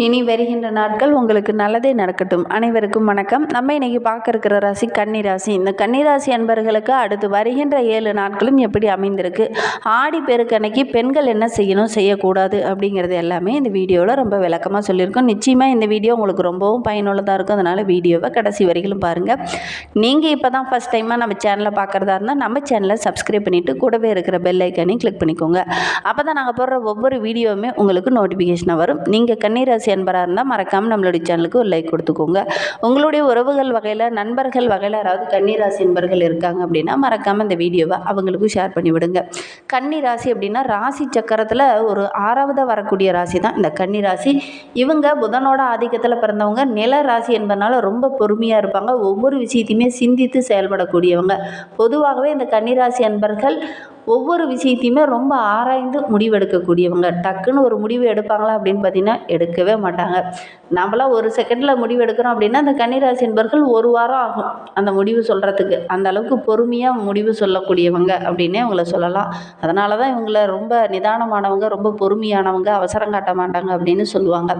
இனி வருகின்ற நாட்கள் உங்களுக்கு நல்லதே நடக்கட்டும். அனைவருக்கும் வணக்கம். நம்ம இன்னைக்கு பார்க்க இருக்கிற ராசி கன்னிராசி. இந்த கன்னிராசி அன்பர்களுக்கு அடுத்து வருகின்ற ஏழு நாட்களும் எப்படி அமைந்திருக்கு? ஆடி பெருக்கணைக்கு பெண்கள் என்ன செய்யணும் செய்யக்கூடாது அப்படிங்கிறது எல்லாமே இந்த வீடியோவில் ரொம்ப விளக்கமாக சொல்லியிருக்கோம். நிச்சயமாக இந்த வீடியோ உங்களுக்கு ரொம்பவும் பயனுள்ளதாக இருக்கும். அதனால் வீடியோவை கடைசி வரைக்கும் பாருங்கள் நீங்கள் இப்போ தான் ஃபஸ்ட் டைமாக நம்ம சேனலை பார்க்குறதா இருந்தால் நம்ம சேனலை சப்ஸ்கிரைப் பண்ணிவிட்டு கூடவே இருக்கிற பெல் ஐக்கானையும் கிளிக் பண்ணிக்கோங்க. அப்போ தான் நாங்கள் போடுற ஒவ்வொரு வீடியோவுமே உங்களுக்கு நோட்டிஃபிகேஷனாக வரும். நீங்கள் கன்னிராசி அன்பராக இருந்தால் மறக்காமல் நம்மளுடைய சேனலுக்கு ஒரு லைக் கொடுத்துக்கோங்க. உங்களுடைய உறவுகள் வகையில் நண்பர்கள் வகையில் யாராவது கன்னிராசி அன்பர்கள் இருக்காங்க அப்படின்னா மறக்காமல் இந்த வீடியோவை அவங்களுக்கும் ஷேர் பண்ணி விடுங்க கன்னி ராசி அப்படின்னா ராசி சக்கரத்தில் ஒரு ஆறாவதாக வரக்கூடிய ராசி தான். இந்த கன்னி ராசி இவங்க புதனோட ஆதிக்கத்தில் பிறந்தவங்க. நில ராசி என்பதனால ரொம்ப பொறுமையாக இருப்பாங்க. ஒவ்வொரு விஷயத்தையுமே சிந்தித்து செயல்படக்கூடியவங்க. பொதுவாகவே இந்த கன்னிராசி அன்பர்கள் ஒவ்வொரு விஷயத்தையுமே ரொம்ப ஆராய்ந்து முடிவெடுக்கக்கூடியவங்க. டக்குன்னு ஒரு முடிவு எடுப்பாங்களா அப்படின்னு பார்த்தீங்கன்னா எடுக்கவே மாட்டாங்க. நம்மளாம் ஒரு செகண்டில் முடிவு எடுக்கிறோம் அப்படின்னா அந்த கன்னிராசி என்பர்கள் ஒரு வாரம் ஆகும் அந்த முடிவு சொல்கிறதுக்கு அந்த அளவுக்கு பொறுமையாக முடிவு சொல்லக்கூடியவங்க அப்படின்னே அவங்கள சொல்லலாம். அதனால தான் இவங்களை ரொம்ப நிதானமானவங்க ரொம்ப பொறுமையானவங்க அவசரம் காட்ட மாட்டாங்க அப்படின்னு சொல்லுவாங்க.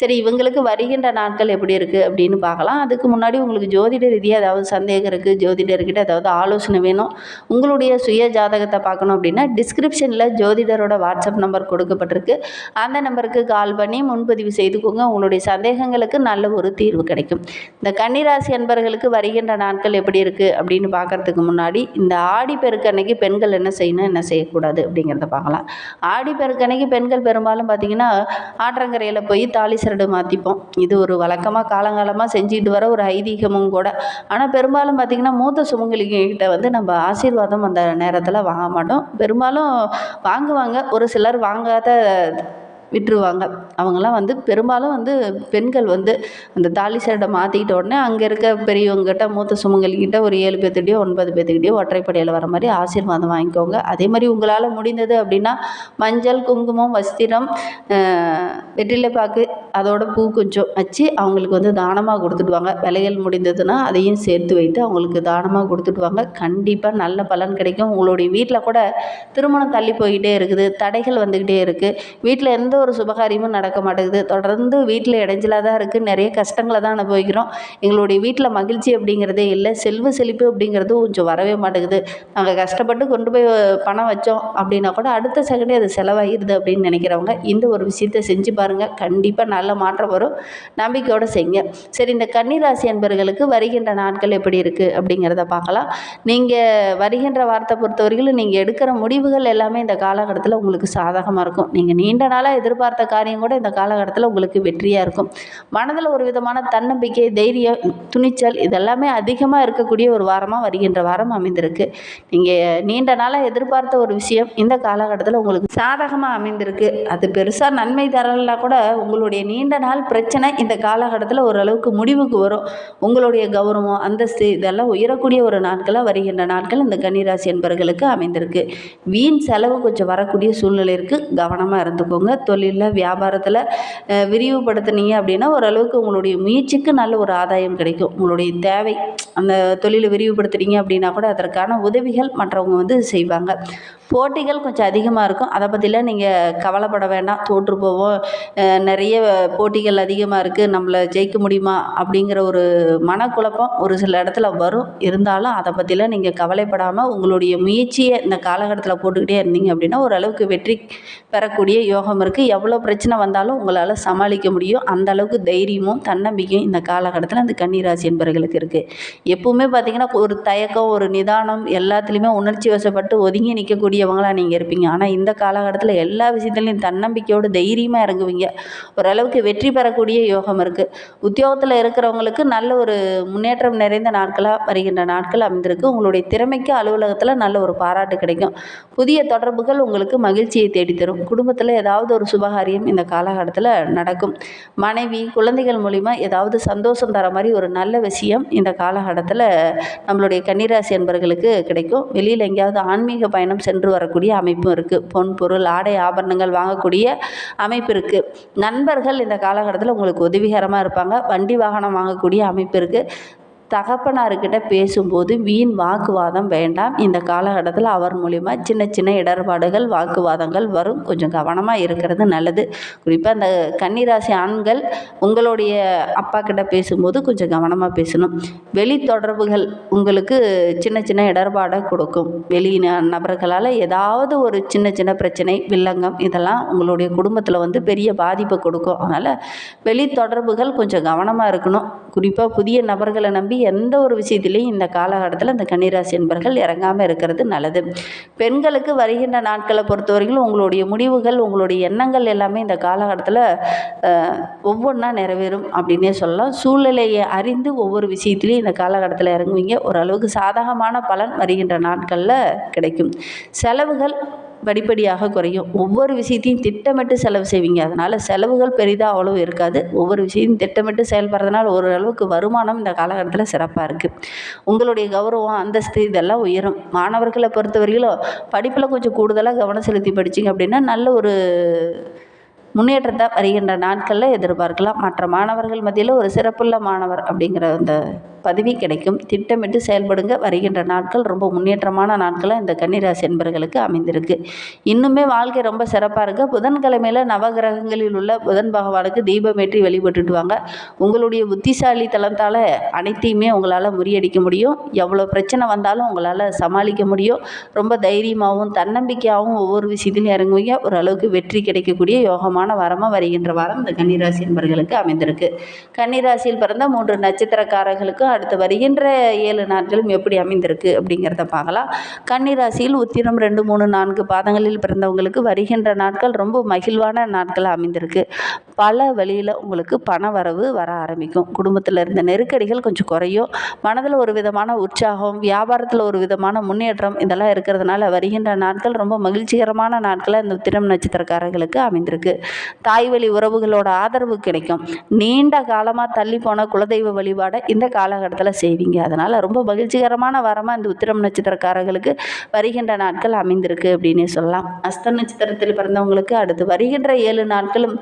சரி இவங்களுக்கு வருகின்ற நாட்கள் எப்படி இருக்குது அப்படின்னு பார்க்கலாம். அதுக்கு முன்னாடி உங்களுக்கு ஜோதிட ரீதியாக ஏதாவது சந்தேகம் இருக்குது ஜோதிடர்கிட்ட ஏதாவது ஆலோசனை வேணும் உங்களுடைய சுய ஜாதகத்தை பார்க்கணும் அப்படின்னா டிஸ்கிரிப்ஷனில் ஜோதிடரோட வாட்ஸ்அப் நம்பர் கொடுக்கப்பட்டிருக்கு. அந்த நம்பருக்கு கால் பண்ணி முன்பதிவு செய்துக்கோங்க. உங்களுடைய சந்தேகங்களுக்கு நல்ல ஒரு தீர்வு கிடைக்கும். இந்த கன்னிராசி அன்பர்களுக்கு வருகின்ற நாட்கள் எப்படி இருக்குது அப்படின்னு பார்க்கறதுக்கு முன்னாடி இந்த ஆடி பெருக்கன்னைக்கு பெண்கள் என்ன செய்யணும் என்ன செய்யக்கூடாது அப்படிங்கிறத பார்க்கலாம். ஆடி பெருக்கன்னைக்கு பெண்கள் பெரும்பாலும் பார்த்திங்கன்னா ஆற்றங்கரையில் போய் தாலி சரடு மாற்றிப்போம் இது ஒரு வழக்கமாக காலங்காலமாக செஞ்சுட்டு வர ஒரு ஐதீகமும் கூட. ஆனால் பெரும்பாலும் பார்த்திங்கன்னா மூத்த சுமங்கலிகிட்ட வந்து நம்ம ஆசீர்வாதம் அந்த நேரத்தில் வாங்க மாட்டோம். பெரும்பாலும் வாங்குவாங்க. ஒரு சிலர் வாங்காத விட்டுருவாங்க. அவங்கெல்லாம் வந்து பெரும்பாலும் வந்து பெண்கள் வந்து அந்த தாலி சரடை மாற்றிக்கிட்ட உடனே அங்கே இருக்க பெரியவங்ககிட்ட மூத்த சுமங்கல்கிட்ட ஒரு ஏழு பேர்த்துக்கிட்டயோ ஒன்பது பேர்த்துக்கிட்டயோ ஒற்றைப்படையில் வர மாதிரி ஆசீர்வாதம் வாங்கிக்கோங்க. அதே மாதிரி உங்களால் முடிந்தது அப்படின்னா மஞ்சள் குங்குமம் வஸ்திரம் வெற்றிலைப்பாக்கு அதோட பூ கொஞ்சம் வச்சு அவங்களுக்கு வந்து தானமாக கொடுத்துடுவாங்க. விலைகள் முடிந்ததுன்னா அதையும் சேர்த்து வைத்து அவங்களுக்கு தானமாக கொடுத்துடுவாங்க. கண்டிப்பாக நல்ல பலன் கிடைக்கும். உங்களுடைய வீட்டில் கூட திருமணம் தள்ளி போய்கிட்டே இருக்குது. தடைகள் வந்துக்கிட்டே இருக்குது வீட்டில் எந்த ஒரு சுபகாரியமும் நடக்க மாட்டேங்குது. தொடர்ந்து வீட்டில் இடைஞ்சலாக தான் இருக்குது நிறைய கஷ்டங்களை தான் அனுபவிக்கிறோம். எங்களுடைய வீட்டில் மகிழ்ச்சி அப்படிங்கிறதே இல்லை. செல்வ செழிப்பு அப்படிங்கிறது கொஞ்சம் வரவே மாட்டேங்குது. நாங்கள் கஷ்டப்பட்டு கொண்டு போய் பணம் வச்சோம் அப்படின்னா கூட அடுத்த செகண்டே அது செலவாகிடுது அப்படின்னு நினைக்கிறவங்க இந்த ஒரு விஷயத்தை செஞ்சு பாருங்கள் கண்டிப்பாக நல்ல மாற்றம் வரும். நம்பிக்கையோடு செய்யுங்க. சரி இந்த கன்னிராசி அன்பர்களுக்கு வருகின்ற நாட்கள் எப்படி இருக்குது அப்படிங்கிறத பார்க்கலாம். நீங்கள் வருகின்ற வார்த்தை பொறுத்தவரையிலும் நீங்கள் எடுக்கிற முடிவுகள் எல்லாமே இந்த காலகட்டத்தில் உங்களுக்கு சாதகமாக இருக்கும். நீங்கள் நீண்ட நாளாக எதிர்பார்த்த காரியம் கூட இந்த காலகட்டத்தில் உங்களுக்கு வெற்றியாக இருக்கும். மனதில் ஒரு விதமான தன்னம்பிக்கை தைரியம் துணிச்சல் இதெல்லாமே அதிகமாக இருக்கக்கூடிய ஒரு வாரமாக வருகின்ற வாரம் அமைந்திருக்கு. நீங்கள் நீண்ட நாளாக எதிர்பார்த்த ஒரு விஷயம் இந்த காலகட்டத்தில் உங்களுக்கு சாதகமாக அமைந்திருக்கு. அது பெருசாக நன்மை தரலாம் கூட உங்களுடைய நீண்ட நாள் பிரச்சனை இந்த காலகட்டத்தில் ஓரளவுக்கு முடிவுக்கு வரும். உங்களுடைய கௌரவம் அந்தஸ்து இதெல்லாம் உயரக்கூடிய ஒரு நாட்களாக வருகின்ற நாட்கள் இந்த கன்னிராசி என்பவர்களுக்கு அமைந்திருக்கு. வீண் செலவு கொஞ்சம் வரக்கூடிய சூழ்நிலை இருக்குது கவனமாக இருந்துக்கோங்க. தொழிலில் வியாபாரத்தில் விரிவுபடுத்துனீங்க அப்படின்னா ஓரளவுக்கு உங்களுடைய முயற்சிக்கு நல்ல ஒரு ஆதாயம் கிடைக்கும். உங்களுடைய தேவை அந்த தொழிலை விரிவுபடுத்துறீங்க அப்படின்னா கூட அதற்கான உதவிகள் மற்றவங்க வந்து செய்வாங்க. போட்டிகள் கொஞ்சம் அதிகமாக இருக்கும். அதை பற்றிலாம் நீங்கள் கவலைப்பட வேண்டாம். தோற்று போவோம் நிறைய போட்டிகள் அதிகமாக இருக்குது நம்மளை ஜெயிக்க முடியுமா அப்படிங்கிற ஒரு மனக்குழப்பம் ஒரு சில இடத்துல வரும். இருந்தாலும் அதை பற்றிலாம் நீங்கள் கவலைப்படாமல் உங்களுடைய முயற்சியை இந்த காலகட்டத்தில் போட்டுக்கிட்டே இருந்தீங்க அப்படின்னா ஓரளவுக்கு வெற்றி பெறக்கூடிய யோகம் இருக்குது எவ்வளோ பிரச்சனை வந்தாலும் உங்களால் சமாளிக்க முடியும். அந்த அளவுக்கு தைரியமும் தன்னம்பிக்கையும் இந்த காலகட்டத்தில் அந்த கன்னிராசி என்பவர்களுக்கு இருக்குது எப்பவுமே பார்த்தீங்கன்னா ஒரு தயக்கம் ஒரு நிதானம் எல்லாத்துலேயுமே உணர்ச்சி வசப்பட்டு ஒதுங்கி நிற்கக்கூடியவங்களாக நீங்கள் இருப்பீங்க. ஆனால் இந்த காலகட்டத்தில் எல்லா விஷயத்துலையும் தன்னம்பிக்கையோடு தைரியமாக இறங்குவீங்க. அளவுக்கு வெற்றி பெறக்கூடிய யோகம் இருக்குது உத்தியோகத்தில் இருக்கிறவங்களுக்கு நல்ல ஒரு முன்னேற்றம் நிறைந்த நாட்களாக வருகின்ற நாட்கள் அமைந்திருக்கு. உங்களுடைய திறமைக்கு அலுவலகத்தில் நல்ல ஒரு பாராட்டு கிடைக்கும். புதிய தொடர்புகள் உங்களுக்கு மகிழ்ச்சியை தேடித்தரும். குடும்பத்தில் ஏதாவது ஒரு சுபகாரியம் இந்த காலகட்டத்தில் நடக்கும். மனைவி குழந்தைகள் மூலிமா ஏதாவது சந்தோஷம் தர மாதிரி ஒரு நல்ல விஷயம் இந்த காலகட்டத்தில் நம்மளுடைய கன்னிராசி என்பர்களுக்கு கிடைக்கும். வெளியில் எங்கேயாவது ஆன்மீக பயணம் சென்று வரக்கூடிய அமைப்பும் இருக்குது பொன் பொருள் ஆடை ஆபரணங்கள் வாங்கக்கூடிய அமைப்பு இருக்குது நண்பர்கள் இந்த காலகட்டத்தில் உங்களுக்கு உதவிகரமாக இருப்பாங்க. வண்டி வாகனம் வாங்கக்கூடிய அமைப்பு இருக்குது தகப்பனார்கிட்ட பேசும்போது வீண் வாக்குவாதம் வேண்டாம். இந்த காலகட்டத்தில் அவர் மூலிமா சின்ன சின்ன இடர்பாடுகள் வாக்குவாதங்கள் வரும். கொஞ்சம் கவனமாக இருக்கிறது நல்லது. குறிப்பாக அந்த கன்னிராசி ஆண்கள் உங்களுடைய அப்பா கிட்ட பேசும்போது கொஞ்சம் கவனமாக பேசணும். வெளி தொடர்புகள் உங்களுக்கு சின்ன சின்ன இடர்பாடை கொடுக்கும். வெளி நபர்களால் ஏதாவது ஒரு சின்ன சின்ன பிரச்சனை வில்லங்கம் இதெல்லாம் உங்களுடைய குடும்பத்தில் வந்து பெரிய பாதிப்பை கொடுக்கும். அதனால் வெளி தொடர்புகள் கொஞ்சம் கவனமாக இருக்கணும். குறிப்பாக புதிய நபர்களை நம்பி எந்த ஒரு விஷயத்திலையும் இந்த காலகட்டத்தில் இந்த கன்னிராசி என்பர்கள் இறங்காமல் இருக்கிறது நல்லது. பெண்களுக்கு வருகின்ற நாட்களை பொறுத்தவரையிலும் உங்களுடைய முடிவுகள் உங்களுடைய எண்ணங்கள் எல்லாமே இந்த காலகட்டத்தில் ஒவ்வொன்றா நிறைவேறும் அப்படின்னே சொல்லலாம். சூழ்நிலையை அறிந்து ஒவ்வொரு விஷயத்திலையும் இந்த காலகட்டத்தில் இறங்குவீங்க. ஓரளவுக்கு சாதகமான பலன் வருகின்ற நாட்களில் கிடைக்கும். செலவுகள் படிப்படியாக குறையும். ஒவ்வொரு விஷயத்தையும் திட்டமிட்டு செலவு செய்வீங்க. அதனால் செலவுகள் பெரிதாக அவ்வளவு இருக்காது. ஒவ்வொரு விஷயத்தையும் திட்டமிட்டு செயல்படுறதுனால ஓரளவுக்கு வருமானம் இந்த காலகட்டத்தில் சிறப்பாக இருக்குது உங்களுடைய கௌரவம் அந்தஸ்து இதெல்லாம் உயரும். மாணவர்களை பொறுத்தவரையிலும் படிப்பில் கொஞ்சம் கூடுதலாக கவனம் செலுத்தி படிச்சிங்க அப்படின்னா நல்ல ஒரு முன்னேற்றத்தை வருகின்ற நாட்களில் எதிர்பார்க்கலாம். மற்ற மாணவர்கள் மத்தியில் ஒரு சிறப்புள்ள மாணவர் அப்படிங்கிற அந்த பதவி கிடைக்கும். திட்டமிட்டு செயல்படுங்க. வருகின்ற நாட்கள் ரொம்ப முன்னேற்றமான நாட்களாக இந்த கன்னிராசி என்பர்களுக்கு அமைந்திருக்கு. இன்னுமே வாழ்க்கை ரொம்ப சிறப்பாக இருக்கு. புதன்கிழமையில் நவகிரகங்களில் உள்ள புதன் பகவானுக்கு தீபமேற்றி வழிபட்டுட்டு வாங்க. உங்களுடைய புத்திசாலித்தனத்தால் அனைத்தையுமே உங்களால் முறியடிக்க முடியும். எவ்வளோ பிரச்சனை வந்தாலும் உங்களால் சமாளிக்க முடியும். ரொம்ப தைரியமாகவும் தன்னம்பிக்கையாகவும் ஒவ்வொரு விஷயத்திலையும் இறங்குவீங்க. ஓரளவுக்கு வெற்றி கிடைக்கக்கூடிய யோகமான வாரமாக வருகின்ற வாரம் இந்த கன்னிராசி என்பர்களுக்கு அமைந்திருக்கு. கன்னிராசியில் பிறந்த மூன்று நட்சத்திரக்காரர்களுக்கும் அடுத்து வருகின்ற ஏழு நாட்களும் எப்படி அமைந்திருக்கு அப்படிங்கிறத பார்க்கலாம். கன்னிராசியில் உத்திரம் ரெண்டு மூணு நான்கு பாதங்களில் பிறந்தவங்களுக்கு வருகின்ற நாட்கள் ரொம்ப மகிழ்வான நாட்களாக அமைந்திருக்கு. பல வழியில் உங்களுக்கு பண வரவு வர ஆரம்பிக்கும். குடும்பத்தில் இருந்த நெருக்கடிகள் கொஞ்சம் குறையும். மனதில் ஒரு விதமான உற்சாகம் வியாபாரத்தில் ஒரு விதமான முன்னேற்றம் இதெல்லாம் இருக்கிறதுனால வருகின்ற நாட்கள் ரொம்ப மகிழ்ச்சிகரமான நாட்களாக இந்த உத்திரம் நட்சத்திரக்காரர்களுக்கு அமைந்திருக்கு. தாய் வழி உறவுகளோட ஆதரவு கிடைக்கும். நீண்ட காலமாக தள்ளி போன குலதெய்வ வழிபாடை இந்த காலகட்டத்தில் செய்வீங்க. அதனால் ரொம்ப மகிழ்ச்சிகரமான வாரமாக இந்த உத்திரம் நட்சத்திரக்காரர்களுக்கு வருகின்ற நாட்கள் அமைந்திருக்கு அப்படின்னே சொல்லலாம். அஸ்த நட்சத்திரத்தில் பிறந்தவங்களுக்கு அடுத்து வருகின்ற ஏழு நாட்களும்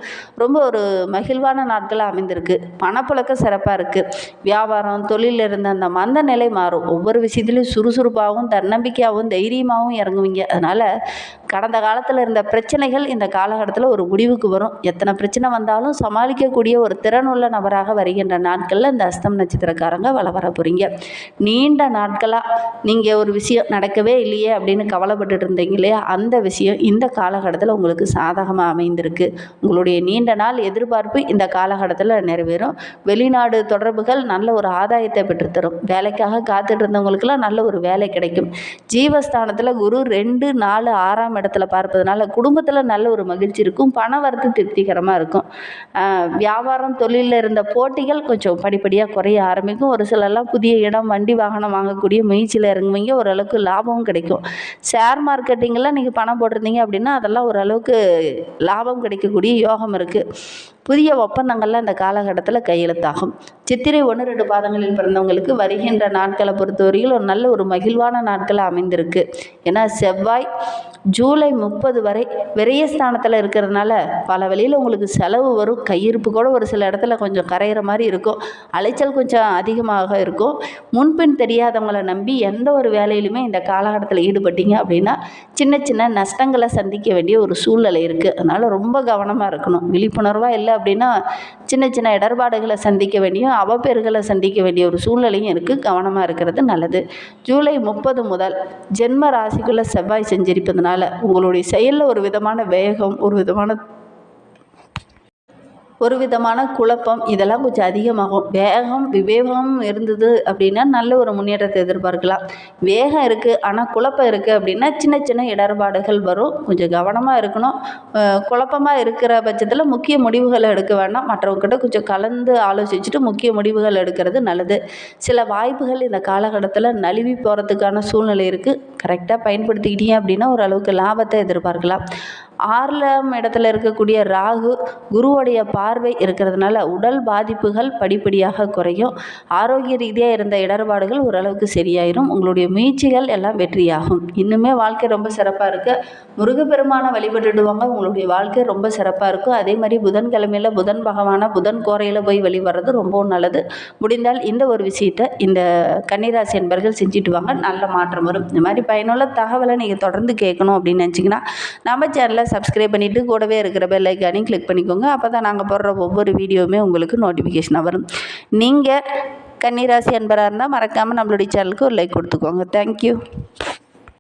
ரொம்ப ஒரு மகிழ்வான நாட்களாக அமைந்திருக்கு. பணப்புழக்கம் சிறப்பாக இருக்குது வியாபாரம் தொழிலில் இருந்த அந்த மந்த நிலை மாறும். ஒவ்வொரு விஷயத்துலையும் சுறுசுறுப்பாகவும் தன்னம்பிக்கையாகவும் தைரியமாகவும் இறங்குவீங்க. அதனால் கடந்த காலத்தில் இருந்த பிரச்சனைகள் இந்த காலகட்டத்தில் ஒரு முடிவுக்கு வரும். எத்தனை பிரச்சனை வந்தாலும் சமாளிக்கக்கூடிய ஒரு திறனுள்ள நபராக வருகின்ற நாட்களில் இந்த அஸ்தம் நட்சத்திரக்காரங்க வள வர போகிறீங்க நீண்ட நாட்களாக நீங்கள் ஒரு விஷயம் நடக்கவே இல்லையே அப்படின்னு கவலைப்பட்டுட்டு இருந்தீங்க இல்லையா? அந்த விஷயம் இந்த காலகட்டத்தில் உங்களுக்கு சாதகமாக அமைந்திருக்கு. உங்களுடைய நீண்ட நாள் எதிர்பார்ப்பு இந்த காலகட்டத்தில் நிறைவேறும். வெளிநாடு தொடர்புகள் நல்ல ஒரு ஆதாயத்தை பெற்றுத்தரும். வேலைக்காக காத்துட்டு இருந்தவங்களுக்கெல்லாம் நல்ல ஒரு வேலை கிடைக்கும். ஜீவஸ்தானத்தில் குரு ரெண்டு நாலு ஆறாம் இடத்துல பார்ப்பதனால குடும்பத்தில் நல்ல ஒரு மகிழ்ச்சி இருக்கும். பண வரத்து திருப்திகரமாக இருக்கும். வியாபாரம் தொழிலில் இருந்த போட்டிகள் கொஞ்சம் படிப்படியாக குறைய ஆரம்பிக்கும். ஒரு சிலர்லாம் புதிய இடம் வண்டி வாகனம் வாங்கக்கூடிய முயற்சியில் இறங்குவீங்க. ஓரளவுக்கு லாபமும் கிடைக்கும். ஷேர் மார்க்கெட்டிங்கில் நீங்கள் பணம் போட்டிருந்தீங்க அப்படின்னா அதெல்லாம் ஓரளவுக்கு லாபம் கிடைக்கக்கூடிய யோகம் இருக்குது புதிய ஒப்பந்தங்கள்லாம் இந்த காலகட்டத்தில் கையெழுத்தாகும். சித்திரை ஒன்று ரெண்டு பாதங்களில் பிறந்தவங்களுக்கு வருகின்ற நாட்களை பொறுத்தவரையில் ஒரு நல்ல ஒரு மகிழ்வான நாட்கள் அமைந்திருக்கு. ஏன்னா செவ்வாய் ஜூலை முப்பது வரை விரயஸ்தானத்தில் இருக்கிறதுனால பல வழியில் உங்களுக்கு செலவு வரும். கையிருப்பு கூட ஒரு சில இடத்துல கொஞ்சம் கரையிற மாதிரி இருக்கும். அலைச்சல் கொஞ்சம் அதிகமாக இருக்கும். முன்பின் தெரியாதவங்களை நம்பி எந்த ஒரு வேலையிலுமே இந்த காலகட்டத்தில் ஈடுபட்டீங்க அப்படின்னா சின்ன சின்ன நஷ்டங்களை சந்திக்க வேண்டிய ஒரு சூழ்நிலை இருக்குது அதனால் ரொம்ப கவனமாக இருக்கணும். விழிப்புணர்வாக இல்லை அப்படின்னா சின்ன சின்ன இடர்பாடுகளை சந்திக்க வேண்டிய அவப்பேறுகளை சந்திக்க வேண்டிய ஒரு சூழ்நிலையும் இருக்குது கவனமாக இருக்கிறது நல்லது. ஜூலை முப்பது முதல் ஜென்ம ராசிக்குள்ளே செவ்வாய் செஞ்சிருப்பதுனால உங்களுடைய செயலில் ஒரு விதமான வேகம் ஒரு விதமான ஒரு விதமான குழப்பம் இதெல்லாம் கொஞ்சம் அதிகமாகும். வேகம் விவேகம் இருந்தது அப்படின்னா நல்ல ஒரு முன்னேற்றத்தை எதிர்பார்க்கலாம். வேகம் இருக்குது ஆனால் குழப்பம் இருக்குது அப்படின்னா சின்ன சின்ன இடர்பாடுகள் வரும். கொஞ்சம் கவனமாக இருக்கணும். குழப்பமாக இருக்கிற பட்சத்தில் முக்கிய முடிவுகளை எடுக்க வேண்டாம் மற்றவங்ககிட்ட கொஞ்சம் கலந்து ஆலோசிச்சுட்டு முக்கிய முடிவுகள் எடுக்கிறது நல்லது. சில வாய்ப்புகள் இந்த காலகட்டத்தில் நழுவி போகிறதுக்கான சூழ்நிலை இருக்குது கரெக்டாக பயன்படுத்திக்கிட்டீங்க அப்படின்னா ஓரளவுக்கு லாபத்தை எதிர்பார்க்கலாம். ஆறாம் இடத்துல இருக்கக்கூடிய ராகு குருவுடைய பார்வை இருக்கிறதுனால உடல் பாதிப்புகள் படிப்படியாக குறையும். ஆரோக்கிய ரீதியாக இருந்த இடர்பாடுகள் ஓரளவுக்கு சரியாயிரும். உங்களுடைய முயற்சிகள் எல்லாம் வெற்றியாகும். இன்னுமே வாழ்க்கை ரொம்ப சிறப்பாக இருக்குது முருகப்பெருமானை வழிபட்டுடுவாங்க. உங்களுடைய வாழ்க்கை ரொம்ப சிறப்பாக இருக்கும். அதே மாதிரி புதன்கிழமையில் புதன் பகவானை புதன் கோரையில் போய் வழிபடுறது ரொம்பவும் நல்லது. முடிந்தால் இந்த ஒரு விஷயத்தை இந்த கன்னிராசி என்பர்கள் செஞ்சுட்டு வாங்க. நல்ல மாற்றம் வரும். இந்த மாதிரி பயனுள்ள தகவலை நீங்கள் தொடர்ந்து கேட்கணும் அப்படின்னு நினச்சிங்கன்னா நம்ம சேனலில் சப்ஸ்கிரைப் பண்ணிவிட்டு கூடவே இருக்கிற பெல் ஐக்கானையும் கிளிக் பண்ணிக்கோங்க. அப்போ தான் நாங்கள் போடுற ஒவ்வொரு வீடியோவுமே உங்களுக்கு நோட்டிஃபிகேஷனாக வரும். நீங்கள் கன்னிராசி அன்பராக இருந்தால் மறக்காமல் நம்மளுடைய சேனலுக்கு ஒரு லைக் கொடுத்துக்கோங்க. தேங்க்யூ